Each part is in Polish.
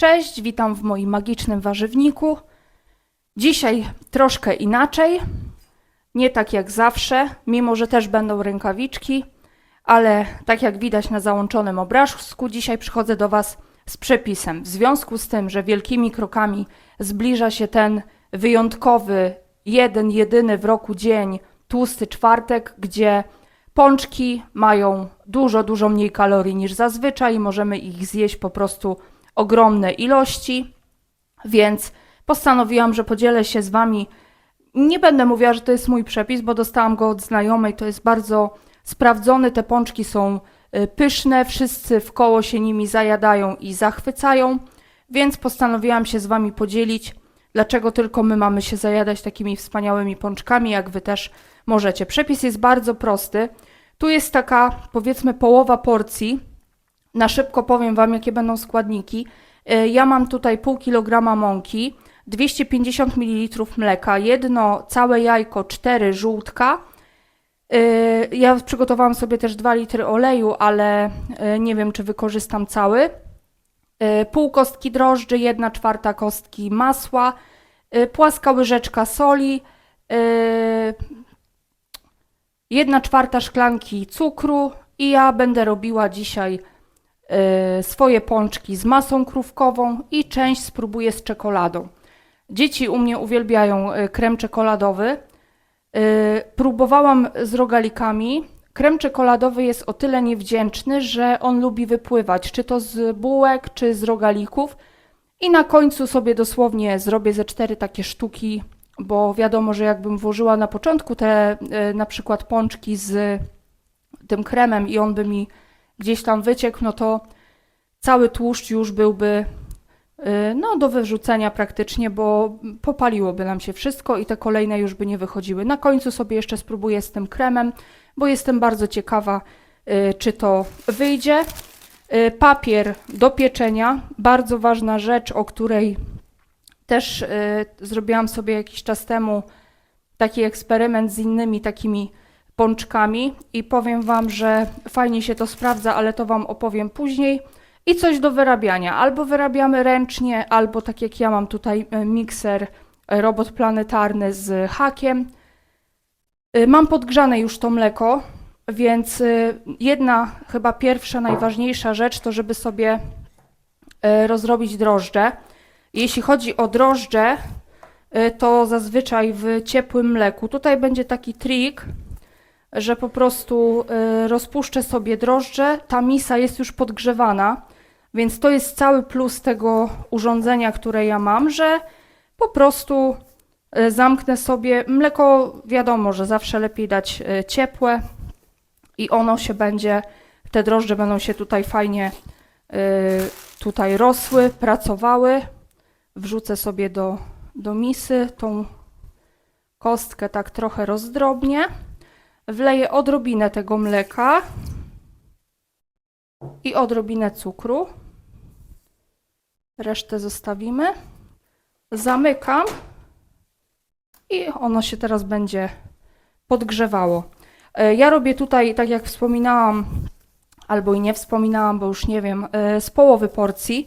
Cześć, witam w moim magicznym warzywniku. Dzisiaj troszkę inaczej, nie tak jak zawsze, mimo że też będą rękawiczki, ale tak jak widać na załączonym obrazku, dzisiaj przychodzę do Was z przepisem. W związku z tym, że wielkimi krokami zbliża się ten wyjątkowy, jeden, jedyny w roku dzień, tłusty czwartek, gdzie pączki mają dużo, dużo mniej kalorii niż zazwyczaj, możemy ich zjeść po prostu ogromne ilości, więc postanowiłam, że podzielę się z Wami. Nie będę mówiła, że to jest mój przepis, bo dostałam go od znajomej, to jest bardzo sprawdzony, te pączki są y, pyszne, wszyscy w koło się nimi zajadają i zachwycają, więc postanowiłam się z Wami podzielić, dlaczego tylko my mamy się zajadać takimi wspaniałymi pączkami, jak Wy też możecie. Przepis jest bardzo prosty. Tu jest taka, powiedzmy, połowa porcji. Na szybko powiem Wam, jakie będą składniki. Y, Ja mam tutaj pół kilograma mąki, 250 ml mleka, jedno całe jajko, cztery żółtka. Y, Ja przygotowałam sobie też 2 litry oleju, ale y, nie wiem, czy wykorzystam cały. Pół kostki drożdży, 1 czwarta kostki masła, płaska łyżeczka soli, 1 czwarta szklanki cukru i ja będę robiła dzisiaj swoje pączki z masą krówkową i część spróbuję z czekoladą. Dzieci u mnie uwielbiają y, krem czekoladowy. Y, Próbowałam z rogalikami. Krem czekoladowy jest o tyle niewdzięczny, że on lubi wypływać, czy to z bułek, czy z rogalików. I na końcu sobie dosłownie zrobię ze cztery takie sztuki, bo wiadomo, że jakbym włożyła na początku te y, na przykład pączki z tym kremem i on by mi gdzieś tam wyciekł, no to cały tłuszcz już byłby y, no, do wyrzucenia praktycznie, bo popaliłoby nam się wszystko i te kolejne już by nie wychodziły. Na końcu sobie jeszcze spróbuję z tym kremem, bo jestem bardzo ciekawa, y, czy to wyjdzie. Y, Papier do pieczenia, bardzo ważna rzecz, o której też zrobiłam sobie jakiś czas temu taki eksperyment z innymi takimi pączkami i powiem Wam, że fajnie się to sprawdza, ale to Wam opowiem później. I coś do wyrabiania. Albo wyrabiamy ręcznie, albo tak jak ja mam tutaj e, mikser, e, robot planetarny z hakiem. Y, Mam podgrzane już to mleko, więc jedna, chyba pierwsza, najważniejsza rzecz to, żeby sobie e, rozrobić drożdże. Jeśli chodzi o drożdże, to zazwyczaj w ciepłym mleku. Tutaj będzie taki trik, że po prostu y, rozpuszczę sobie drożdże. Ta misa jest już podgrzewana, więc to jest cały plus tego urządzenia, które ja mam, że po prostu y, zamknę sobie mleko. Wiadomo, że zawsze lepiej dać y, ciepłe i ono się będzie, te drożdże będą się tutaj fajnie tutaj rosły, pracowały. Wrzucę sobie do, do misy tą kostkę tak trochę rozdrobnię. Wleję odrobinę tego mleka i odrobinę cukru. Resztę zostawimy. Zamykam i ono się teraz będzie podgrzewało. E, Ja robię tutaj, tak jak wspominałam, albo i nie wspominałam, bo już nie wiem, e, z połowy porcji.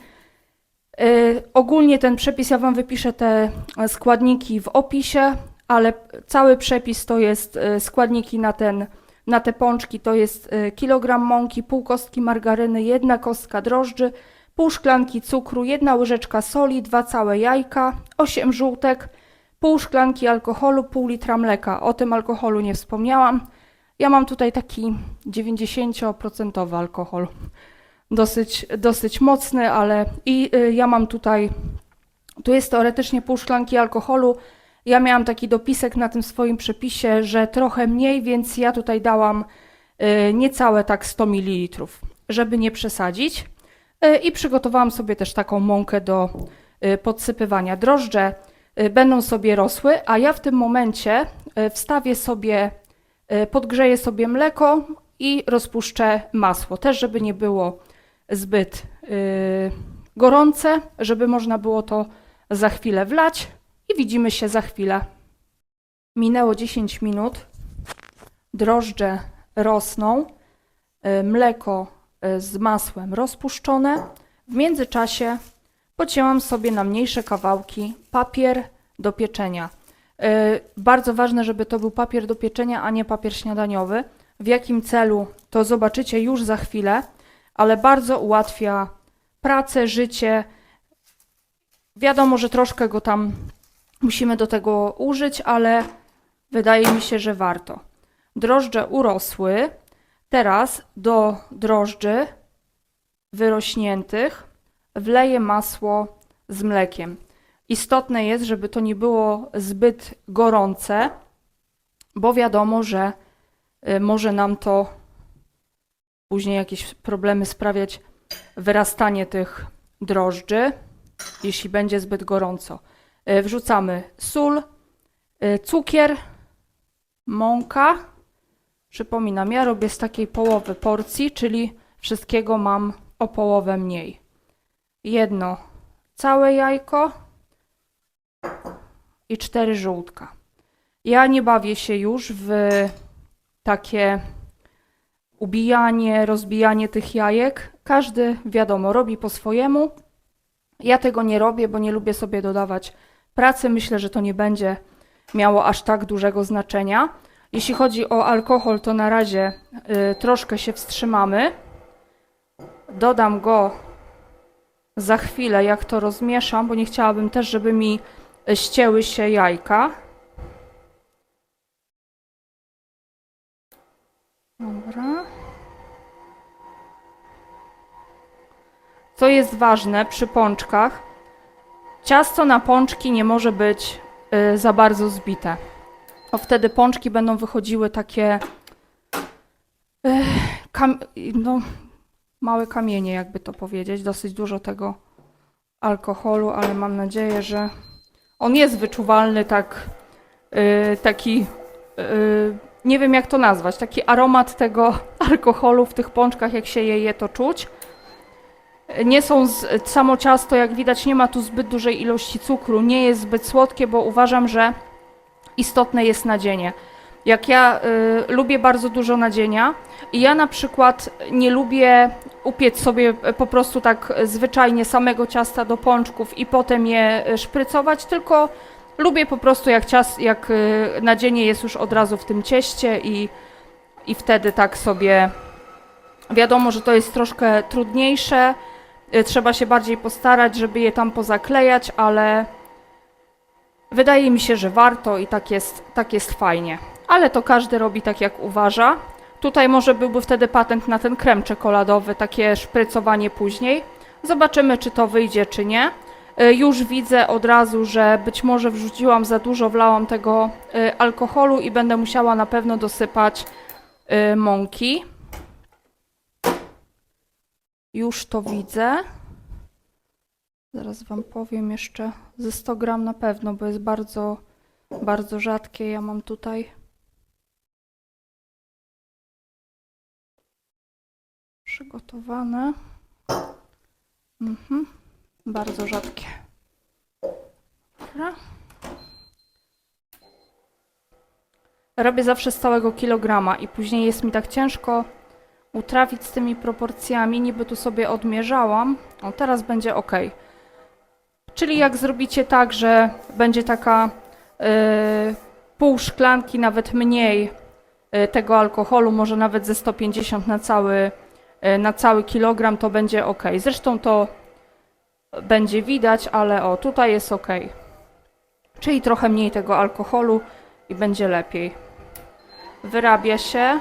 E, Ogólnie ten przepis ja Wam wypiszę te składniki w opisie, ale cały przepis to jest e, składniki na, ten, na te pączki, to jest e, kilogram mąki, pół kostki margaryny, jedna kostka drożdży, pół szklanki cukru, jedna łyżeczka soli, dwa całe jajka, osiem żółtek, pół szklanki alkoholu, pół litra mleka. O tym alkoholu nie wspomniałam. Ja mam tutaj taki 90% alkohol. Dosyć, dosyć mocny, ale i y, ja mam tutaj, tu jest teoretycznie pół szklanki alkoholu. Ja miałam taki dopisek na tym swoim przepisie, że trochę mniej, więc ja tutaj dałam y, niecałe tak 100 ml, żeby nie przesadzić. Y, I przygotowałam sobie też taką mąkę do y, podsypywania. Drożdże będą sobie rosły, a ja w tym momencie wstawię sobie, podgrzeję sobie mleko i rozpuszczę masło, też żeby nie było zbyt gorące, żeby można było to za chwilę wlać i widzimy się za chwilę. Minęło 10 minut, drożdże rosną, y, mleko y, z masłem rozpuszczone. W międzyczasie pocięłam sobie na mniejsze kawałki papier do pieczenia. E, Bardzo ważne, żeby to był papier do pieczenia, a nie papier śniadaniowy. W jakim celu, to zobaczycie już za chwilę, ale bardzo ułatwia pracę, życie. Wiadomo, że troszkę go tam musimy do tego użyć, ale wydaje mi się, że warto. Drożdże urosły. Teraz do drożdży wyrośniętych wleję masło z mlekiem. Istotne jest, żeby to nie było zbyt gorące, bo wiadomo, że y, może nam to później jakieś problemy sprawiać wyrastanie tych drożdży, jeśli będzie zbyt gorąco. Y, Wrzucamy sól, y, cukier, mąka. Przypominam, ja robię z takiej połowy porcji, czyli wszystkiego mam o połowę mniej. Jedno całe jajko i cztery żółtka. Ja nie bawię się już w takie ubijanie, rozbijanie tych jajek. Każdy, wiadomo, robi po swojemu. Ja tego nie robię, bo nie lubię sobie dodawać pracy. Myślę, że to nie będzie miało aż tak dużego znaczenia. Jeśli chodzi o alkohol, to na razie y, troszkę się wstrzymamy. Dodam go za chwilę, jak to rozmieszam, bo nie chciałabym też, żeby mi ścięły się jajka. Dobra. Co jest ważne przy pączkach, ciasto na pączki nie może być y, za bardzo zbite. Bo wtedy pączki będą wychodziły takie y, kam- no, małe kamienie, jakby to powiedzieć. Dosyć dużo tego alkoholu, ale mam nadzieję, że on jest wyczuwalny tak, y, taki, nie wiem jak to nazwać, taki aromat tego alkoholu w tych pączkach, jak się je je, to czuć. Nie są, z, samo ciasto, jak widać, nie ma tu zbyt dużej ilości cukru, nie jest zbyt słodkie, bo uważam, że istotne jest nadzienie. Jak ja y, lubię bardzo dużo nadzienia i ja na przykład nie lubię upiec sobie po prostu tak zwyczajnie samego ciasta do pączków i potem je y, szprycować, tylko lubię po prostu jak, cias, jak y, nadzienie jest już od razu w tym cieście i, i wtedy tak sobie wiadomo, że to jest troszkę trudniejsze, trzeba się bardziej postarać, żeby je tam pozaklejać, ale wydaje mi się, że warto i tak jest, tak jest fajnie. Ale to każdy robi tak jak uważa. Tutaj może byłby wtedy patent na ten krem czekoladowy, takie szprycowanie później. Zobaczymy, czy to wyjdzie, czy nie. Y, Już widzę od razu, że być może wrzuciłam za dużo, wlałam tego y, alkoholu i będę musiała na pewno dosypać y, mąki. Już to widzę. Zaraz Wam powiem jeszcze ze 100 gram na pewno, bo jest bardzo, bardzo rzadkie. Ja mam tutaj przygotowane. Mhm. Bardzo rzadkie. Dobra. Robię zawsze z całego kilograma i później jest mi tak ciężko utrafić z tymi proporcjami. Niby tu sobie odmierzałam. O, teraz będzie ok. Czyli jak zrobicie tak, że będzie taka y, pół szklanki, nawet mniej y, tego alkoholu, może nawet ze 150 na cały, y, na cały kilogram, to będzie ok. Zresztą to będzie widać, ale o, tutaj jest ok. Czyli trochę mniej tego alkoholu i będzie lepiej. Wyrabia się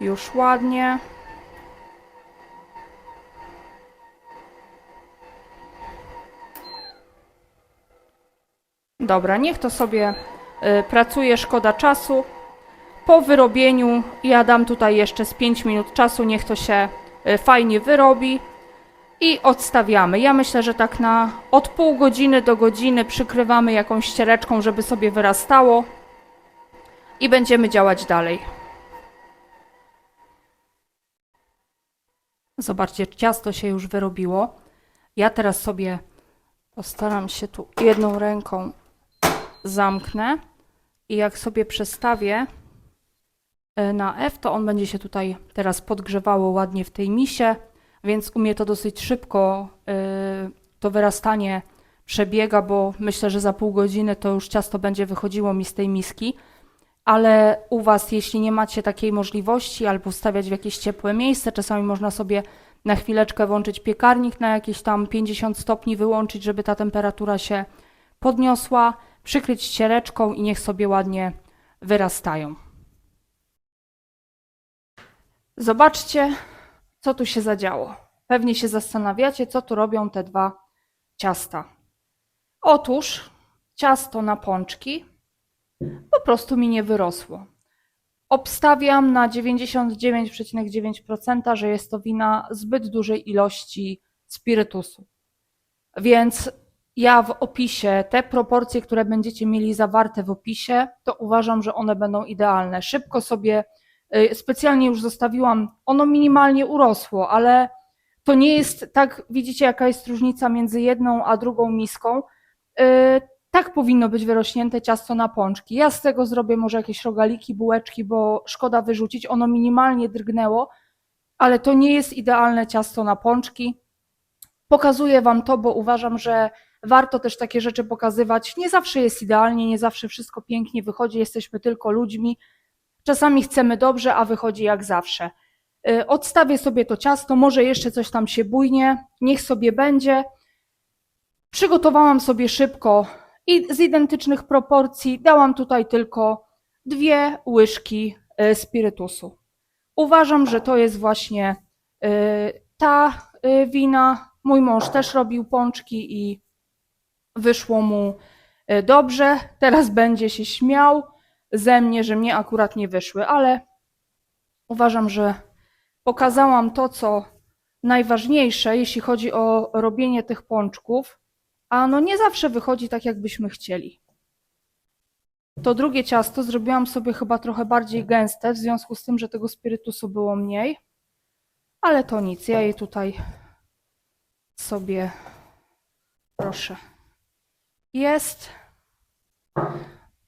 już ładnie. Dobra, niech to sobie y, pracuje, szkoda czasu. Po wyrobieniu ja dam tutaj jeszcze z 5 minut czasu, niech to się y, fajnie wyrobi i odstawiamy. Ja myślę, że tak na od pół godziny do godziny przykrywamy jakąś ściereczką, żeby sobie wyrastało i będziemy działać dalej. Zobaczcie, ciasto się już wyrobiło. Ja teraz sobie postaram się tu jedną ręką zamknę i jak sobie przestawię e, na F, to on będzie się tutaj teraz podgrzewało ładnie w tej misie, więc u mnie to dosyć szybko y, to wyrastanie przebiega, bo myślę, że za pół godziny to już ciasto będzie wychodziło mi z tej miski. Ale u Was, jeśli nie macie takiej możliwości, albo wstawiać w jakieś ciepłe miejsce, czasami można sobie na chwileczkę włączyć piekarnik na jakieś tam 50 stopni, wyłączyć, żeby ta temperatura się podniosła, przykryć ściereczką i niech sobie ładnie wyrastają. Zobaczcie, co tu się zadziało. Pewnie się zastanawiacie, co tu robią te dwa ciasta. Otóż ciasto na pączki po prostu mi nie wyrosło. Obstawiam na 99,9%, że jest to wina zbyt dużej ilości spirytusu. Więc ja w opisie, te proporcje, które będziecie mieli zawarte w opisie, to uważam, że one będą idealne. Szybko sobie, y, specjalnie już zostawiłam, ono minimalnie urosło, ale to nie jest tak, widzicie jaka jest różnica między jedną a drugą miską. Tak powinno być wyrośnięte ciasto na pączki. Ja z tego zrobię może jakieś rogaliki, bułeczki, bo szkoda wyrzucić. Ono minimalnie drgnęło, ale to nie jest idealne ciasto na pączki. Pokazuję Wam to, bo uważam, że warto też takie rzeczy pokazywać. Nie zawsze jest idealnie, nie zawsze wszystko pięknie wychodzi, jesteśmy tylko ludźmi. Czasami chcemy dobrze, a wychodzi jak zawsze. Y, Odstawię sobie to ciasto, może jeszcze coś tam się bujnie, niech sobie będzie. Przygotowałam sobie szybko i z identycznych proporcji dałam tutaj tylko dwie łyżki y, spirytusu. Uważam, że to jest właśnie y, ta y, wina. Mój mąż też robił pączki i wyszło mu dobrze. Teraz będzie się śmiał ze mnie, że mnie akurat nie wyszły, ale uważam, że pokazałam to, co najważniejsze, jeśli chodzi o robienie tych pączków, a no nie zawsze wychodzi tak, jakbyśmy chcieli. To drugie ciasto zrobiłam sobie chyba trochę bardziej gęste, w związku z tym, że tego spirytusu było mniej. Ale to nic, ja je tutaj sobie proszę. Jest.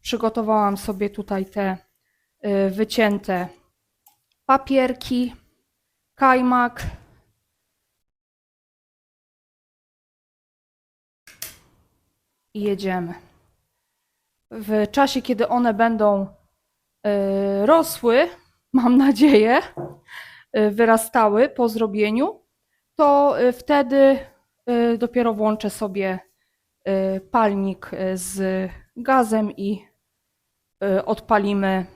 Przygotowałam sobie tutaj te y, wycięte papierki, kajmak. I jedziemy w czasie, kiedy one będą e, rosły, mam nadzieję, e, wyrastały po zrobieniu, to e, wtedy dopiero włączę sobie palnik z gazem i odpalimy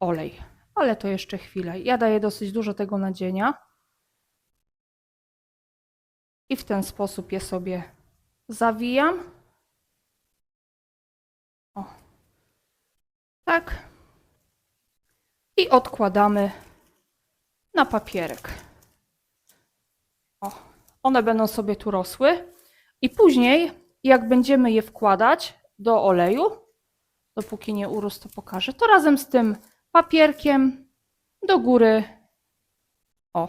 olej. Ale to jeszcze chwilę. Ja daję dosyć dużo tego nadzienia. I w ten sposób je sobie zawijam. Tak. I odkładamy na papierek. O. One będą sobie tu rosły. I później, jak będziemy je wkładać do oleju, dopóki nie urósł, to pokażę, to razem z tym papierkiem do góry. O.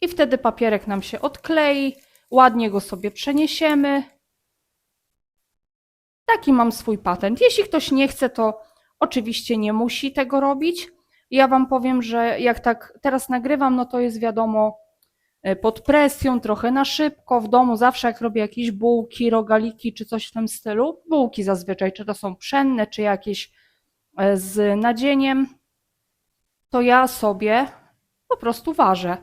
I wtedy papierek nam się odklei. Ładnie go sobie przeniesiemy. Taki mam swój patent. Jeśli ktoś nie chce, to oczywiście nie musi tego robić. Ja Wam powiem, że jak tak teraz nagrywam, no to jest wiadomo e, pod presją, trochę na szybko. W domu zawsze jak robię jakieś bułki, rogaliki czy coś w tym stylu, bułki zazwyczaj, czy to są pszenne, czy jakieś e, z nadzieniem, to ja sobie po prostu ważę.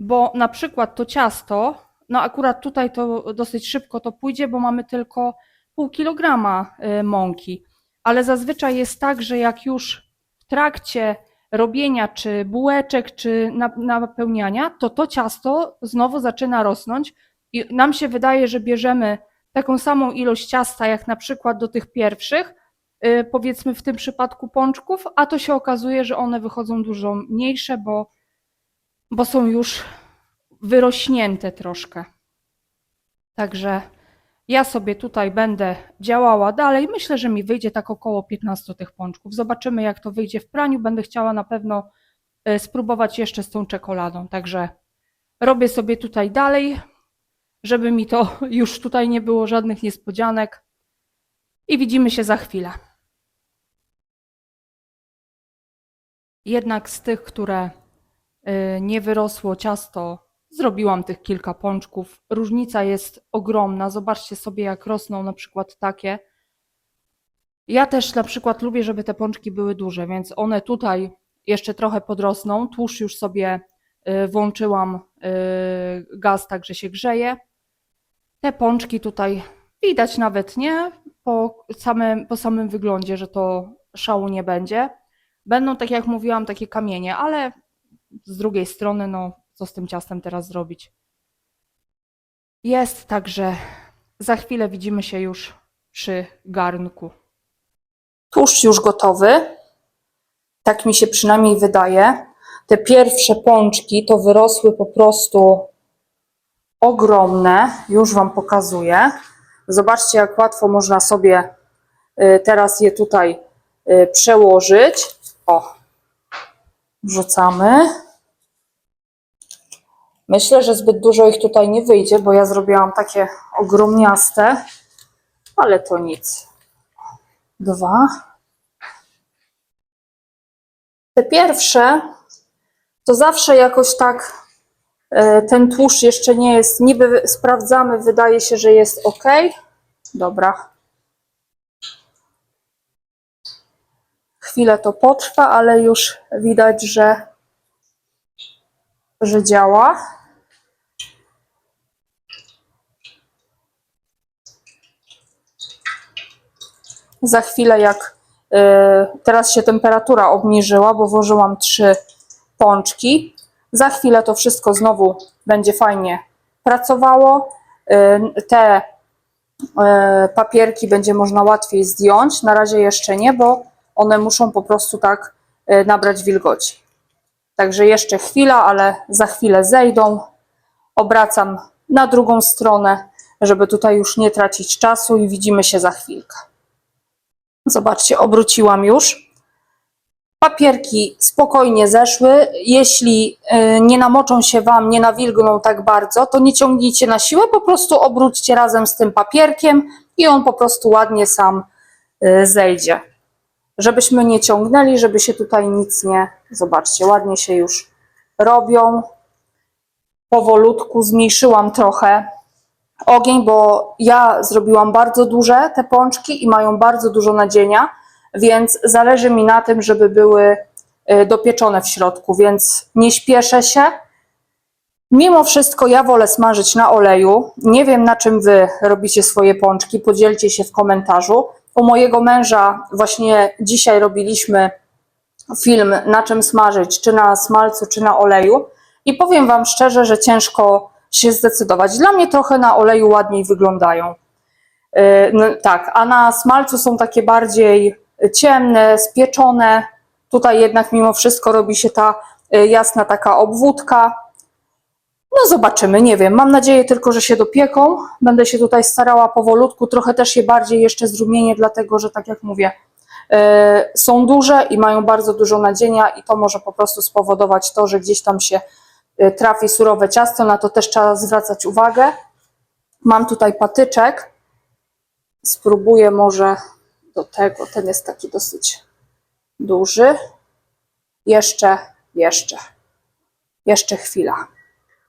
Bo na przykład to ciasto, no akurat tutaj to dosyć szybko to pójdzie, bo mamy tylko pół kilograma y, mąki. Ale zazwyczaj jest tak, że jak już w trakcie robienia czy bułeczek, czy na- napełniania, to to ciasto znowu zaczyna rosnąć i nam się wydaje, że bierzemy taką samą ilość ciasta, jak na przykład do tych pierwszych, y, powiedzmy w tym przypadku pączków, a to się okazuje, że one wychodzą dużo mniejsze, bo, bo są już wyrośnięte troszkę. Także ja sobie tutaj będę działała dalej. Myślę, że mi wyjdzie tak około 15 tych pączków. Zobaczymy, jak to wyjdzie w praniu. Będę chciała na pewno e, spróbować jeszcze z tą czekoladą. Także robię sobie tutaj dalej, żeby mi to już tutaj nie było żadnych niespodzianek. I widzimy się za chwilę. Jednak z tych, które y, nie wyrosło ciasto zrobiłam tych kilka pączków. Różnica jest ogromna. Zobaczcie sobie, jak rosną na przykład takie. Ja też na przykład lubię, żeby te pączki były duże, więc one tutaj jeszcze trochę podrosną. Tłuszcz już sobie y, włączyłam y, gaz, tak że się grzeje. Te pączki tutaj widać nawet nie po samym, po samym wyglądzie, że to szału nie będzie. Będą, tak jak mówiłam, takie kamienie, ale z drugiej strony, no co z tym ciastem teraz zrobić? Jest, także za chwilę widzimy się już przy garnku. Tłuszcz już gotowy. Tak mi się przynajmniej wydaje. Te pierwsze pączki to wyrosły po prostu ogromne. Już Wam pokazuję. Zobaczcie, jak łatwo można sobie y, teraz je tutaj y, przełożyć. O, wrzucamy. Myślę, że zbyt dużo ich tutaj nie wyjdzie, bo ja zrobiłam takie ogromniaste, ale to nic. Dwa. Te pierwsze to zawsze jakoś tak e, ten tłuszcz jeszcze nie jest, niby sprawdzamy, wydaje się, że jest ok. Dobra. Chwilę to potrwa, ale już widać, że, że działa. Za chwilę, jak e, teraz się temperatura obniżyła, bo włożyłam trzy pączki. Za chwilę to wszystko znowu będzie fajnie pracowało. E, Te e, papierki będzie można łatwiej zdjąć. Na razie jeszcze nie, bo one muszą po prostu tak nabrać wilgoci. Także jeszcze chwila, ale za chwilę zejdą. Obracam na drugą stronę, żeby tutaj już nie tracić czasu i widzimy się za chwilkę. Zobaczcie, obróciłam już. Papierki spokojnie zeszły. Jeśli y, nie namoczą się Wam, nie nawilgną tak bardzo, to nie ciągnijcie na siłę, po prostu obróćcie razem z tym papierkiem i on po prostu ładnie sam y, zejdzie. Żebyśmy nie ciągnęli, żeby się tutaj nic nie. Zobaczcie, ładnie się już robią. Powolutku zmniejszyłam trochę ogień, bo ja zrobiłam bardzo duże te pączki i mają bardzo dużo nadzienia, więc zależy mi na tym, żeby były y, dopieczone w środku, więc nie śpieszę się. Mimo wszystko ja wolę smażyć na oleju. Nie wiem na czym wy robicie swoje pączki, podzielcie się w komentarzu. U mojego męża właśnie dzisiaj robiliśmy film na czym smażyć, czy na smalcu, czy na oleju. I powiem Wam szczerze, że ciężko się zdecydować. Dla mnie trochę na oleju ładniej wyglądają. Yy, no, tak, a na smalcu są takie bardziej ciemne, spieczone. Tutaj jednak mimo wszystko robi się ta y, jasna taka obwódka. No zobaczymy, nie wiem. Mam nadzieję tylko, że się dopieką. Będę się tutaj starała powolutku, trochę też je bardziej jeszcze zrumienię, dlatego że tak jak mówię, y, są duże i mają bardzo dużo nadzienia i to może po prostu spowodować to, że gdzieś tam się y, trafi surowe ciasto, na to też trzeba zwracać uwagę. Mam tutaj patyczek. Spróbuję może do tego. Ten jest taki dosyć duży. Jeszcze, jeszcze, jeszcze chwila.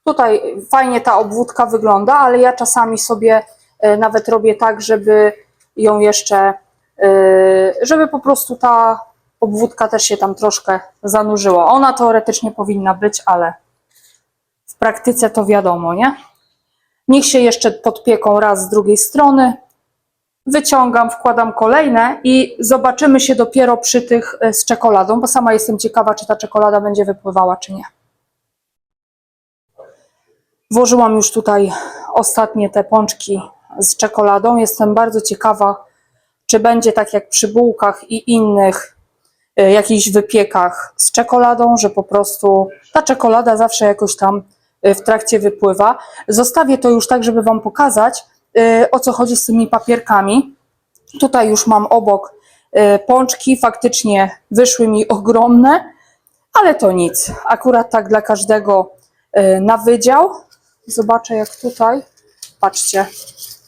Tutaj fajnie ta obwódka wygląda, ale ja czasami sobie e, nawet robię tak, żeby ją jeszcze, e, żeby po prostu ta obwódka też się tam troszkę zanurzyła. Ona teoretycznie powinna być, ale praktyce to wiadomo, nie? Niech się jeszcze podpieką raz z drugiej strony. Wyciągam, wkładam kolejne i zobaczymy się dopiero przy tych e, z czekoladą, bo sama jestem ciekawa, czy ta czekolada będzie wypływała, czy nie. Włożyłam już tutaj ostatnie te pączki z czekoladą. Jestem bardzo ciekawa, czy będzie tak jak przy bułkach i innych y, jakichś wypiekach z czekoladą, że po prostu ta czekolada zawsze jakoś tam w trakcie wypływa. Zostawię to już tak, żeby Wam pokazać, y, o co chodzi z tymi papierkami. Tutaj już mam obok y, pączki, faktycznie wyszły mi ogromne, ale to nic. Akurat tak dla każdego y, na wydział. Zobaczę jak tutaj. Patrzcie.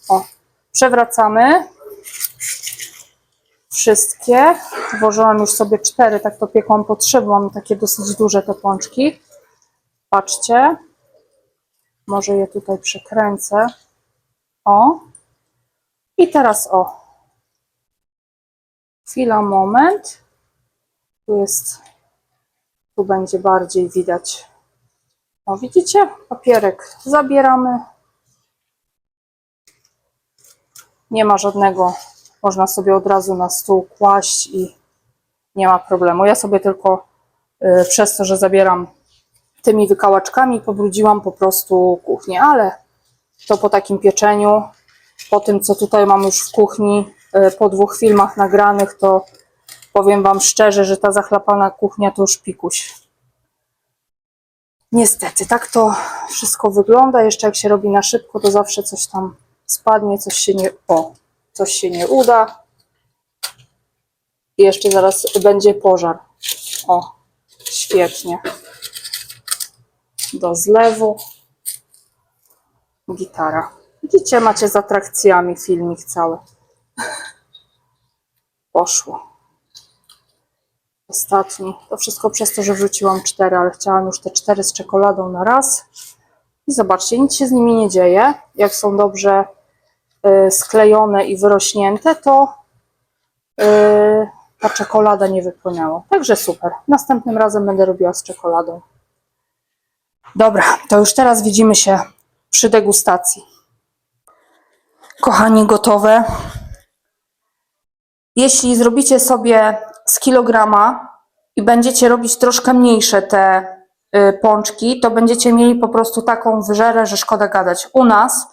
O, przewracamy. Wszystkie. Włożyłam już sobie cztery, tak to piekłam po trzy, bo mam takie dosyć duże te pączki. Patrzcie. Może je tutaj przekręcę. O. I teraz o. Chwila, moment. Tu jest, tu będzie bardziej widać. O, widzicie? Papierek zabieramy. Nie ma żadnego, można sobie od razu na stół kłaść i nie ma problemu. Ja sobie tylko y, przez to, że zabieram tymi wykałaczkami, pobrudziłam po prostu kuchnię, ale to po takim pieczeniu, po tym, co tutaj mam już w kuchni, y, po dwóch filmach nagranych, to powiem Wam szczerze, że ta zachlapana kuchnia to już pikuś. Niestety, tak to wszystko wygląda. Jeszcze jak się robi na szybko, to zawsze coś tam spadnie, coś się nie, o, coś się nie uda. I jeszcze zaraz będzie pożar. O, świetnie. Do zlewu. Gitara. Widzicie, macie z atrakcjami filmik cały. Poszło. Ostatni. To wszystko przez to, że wrzuciłam cztery, ale chciałam już te cztery z czekoladą na raz. I zobaczcie, nic się z nimi nie dzieje. Jak są dobrze y, sklejone i wyrośnięte, to y, ta czekolada nie wypłynęła. Także super. Następnym razem będę robiła z czekoladą. Dobra, to już teraz widzimy się przy degustacji. Kochani, gotowe. Jeśli zrobicie sobie z kilograma i będziecie robić troszkę mniejsze te y, pączki, to będziecie mieli po prostu taką wyżerę, że szkoda gadać. U nas,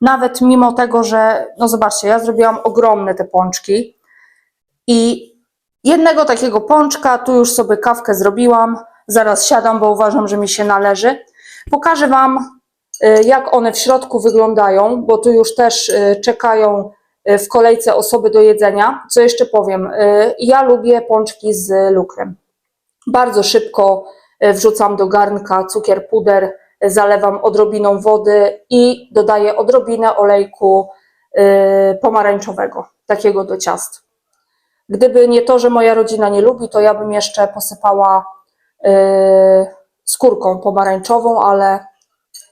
nawet mimo tego, że, no zobaczcie, ja zrobiłam ogromne te pączki i jednego takiego pączka, tu już sobie kawkę zrobiłam, zaraz siadam, bo uważam, że mi się należy. Pokażę Wam, y, jak one w środku wyglądają, bo tu już też y, czekają y, w kolejce osoby do jedzenia. Co jeszcze powiem? Ja lubię pączki z lukrem. Bardzo szybko wrzucam do garnka cukier, puder, zalewam odrobiną wody i dodaję odrobinę olejku pomarańczowego, takiego do ciast. Gdyby nie to, że moja rodzina nie lubi, to ja bym jeszcze posypała skórką pomarańczową, ale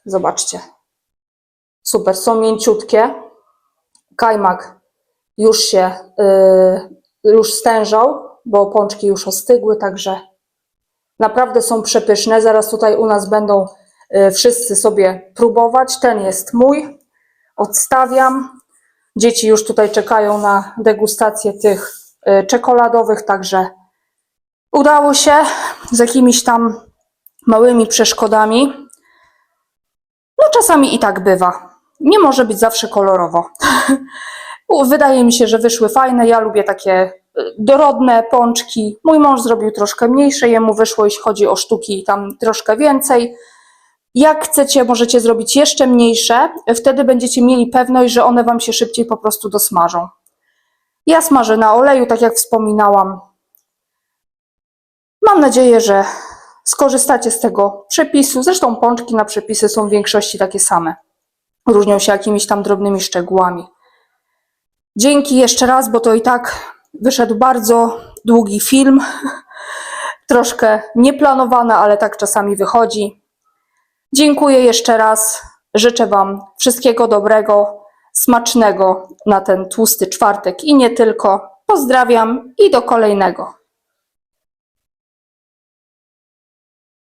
zobaczcie. Super, są mięciutkie. Kajmak już się y, już stężał, bo pączki już ostygły, także naprawdę są przepyszne. Zaraz tutaj u nas będą y, wszyscy sobie próbować. Ten jest mój. Odstawiam. Dzieci już tutaj czekają na degustację tych y, czekoladowych, także udało się z jakimiś tam małymi przeszkodami. No czasami i tak bywa. Nie może być zawsze kolorowo. Wydaje mi się, że wyszły fajne. Ja lubię takie y, dorodne pączki. Mój mąż zrobił troszkę mniejsze, jemu wyszło, jeśli chodzi o sztuki, tam troszkę więcej. Jak chcecie, możecie zrobić jeszcze mniejsze, wtedy będziecie mieli pewność, że one Wam się szybciej po prostu dosmażą. Ja smażę na oleju, tak jak wspominałam. Mam nadzieję, że skorzystacie z tego przepisu. Zresztą pączki na przepisy są w większości takie same. Różnią się jakimiś tam drobnymi szczegółami. Dzięki jeszcze raz, bo to i tak wyszedł bardzo długi film. Troszkę nieplanowany, ale tak czasami wychodzi. Dziękuję jeszcze raz. Życzę Wam wszystkiego dobrego, smacznego na ten tłusty czwartek i nie tylko. Pozdrawiam i do kolejnego.